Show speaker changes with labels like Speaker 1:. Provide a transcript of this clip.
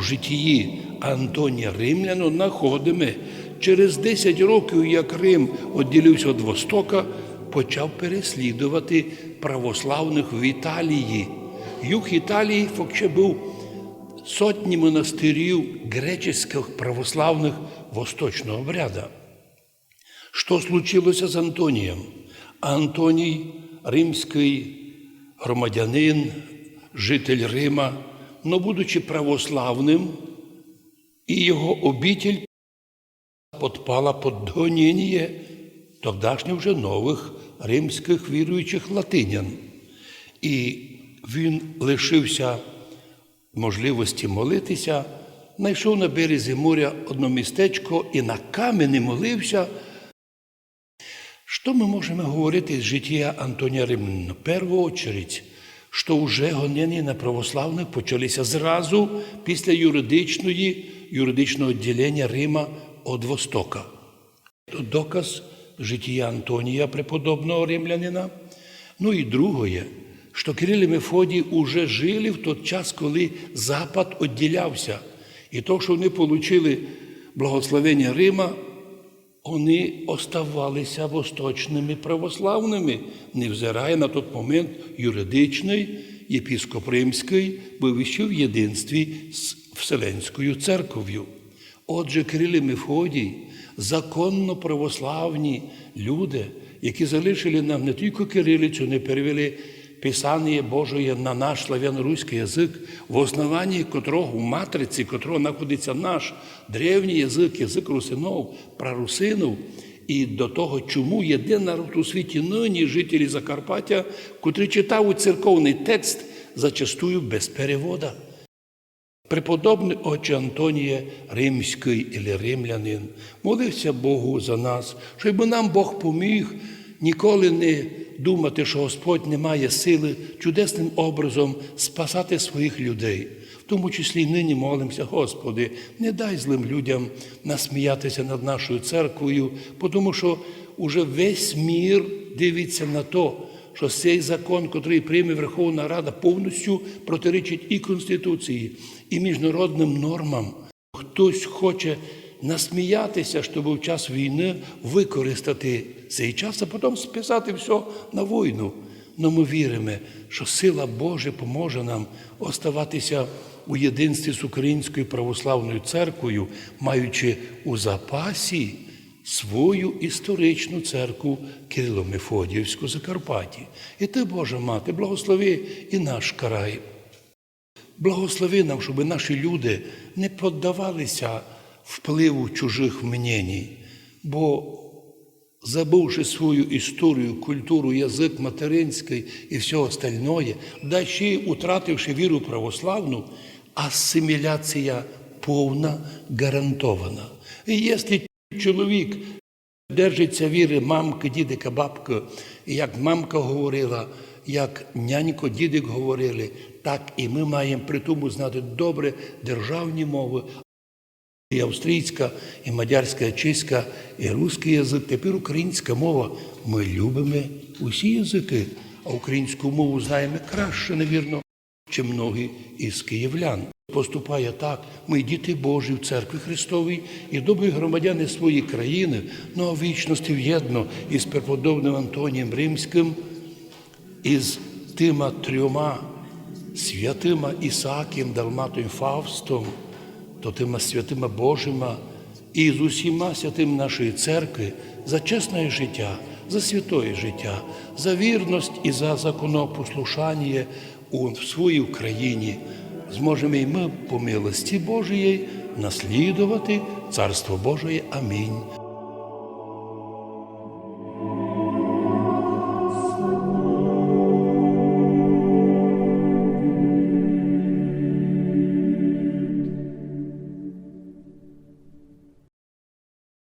Speaker 1: в житті Антонія Римляну знаходимо. Через 10 років, як Рим відділився від Востока, почав переслідувати православних в Італії. Юг Італії фокше був сотні монастирів греческих православних восточного обряда. Що случилося з Антонієм? Антоній, римський громадянин, житель Рима, но будучи православним, і його обитель подпала під гоніння тогдашніх вже нових римських віруючих латинян. І він лишився можливості молитися, знайшов на березі моря одно містечко і на камені молився. Що ми можемо говорити з життя Антонія Римляна? В першу чергу, що вже гонення на православних почалися зразу після юридичної, юридичного відділення Рима від Востока. Доказ життя Антонія, преподобного римлянина. Ну і друге, що Кирил і Мефодій уже жили в той час, коли Запад відділявся. І то, що вони отримали благословення Рима, вони оставалися восточними православними, невзирає на той момент юридичний, єпіскоп Римський був ще в єдинстві з Вселенською церков'ю. Отже, Кирил і Мефодій, законно православні люди, які залишили нам не тільки кирилицю, не перевели Писання Божої на наш славяно-руський язик, в основанні котрого, в матриці, котрого знаходиться наш древній язик, язик русинов, прарусинов, і до того, чому єдиний народ у світі нині жителі Закарпаття, котрі читають церковний текст, зачастую без перевода. Преподобний отче Антоніє Римський і римлянин молився Богу за нас, щоб нам Бог поміг ніколи не думати, що Господь не має сили чудесним образом спасати своїх людей. В тому числі й нині молимося, Господи, не дай злим людям насміятися над нашою церквою, тому що уже весь мір дивиться на то, що цей закон, який прийме Верховна Рада, повністю протирічить і Конституції, і міжнародним нормам. Хтось хоче насміятися, щоб в час війни використати цей час, а потім списати все на війну. Но ми віримо, що сила Божа поможе нам оставатися у єдинстві з Українською православною церквою, маючи у запасі свою історичну церкву Кирило-Мефодіївську Закарпатті. І ти, Божа Мати, благослови і наш край. Благослови нам, щоб наші люди не піддавалися впливу чужих мнень, бо забувши свою історію, культуру, язик материнський і все остальное, да ще й утративши віру православну, асиміляція повна гарантована. І якщо чоловік держиться віри мамки, дідика, бабки, як мамка говорила, як нянько, дідик говорили, так і ми маємо при тому знати добре державні мови, і австрійська, і мадярська, і чеська, і русський язик, тепер українська мова. Ми любимо усі язики, а українську мову знаємо краще, невірно, чим многі із київлян. Поступає так, ми діти Божі в церкві Христовій і добрі громадяни своєї країни, ну а вічності в'єдно із преподобним Антонієм Римським, із тима трьома святима Ісаком, Далматом Фавстом, то тима святима Божима і з усіма святим нашої церкви за чесне життя, за святое життя, за вірність і за законопослушання у своїй Україні. Зможемо і ми по милості Божої наслідувати Царство Божої. Амінь.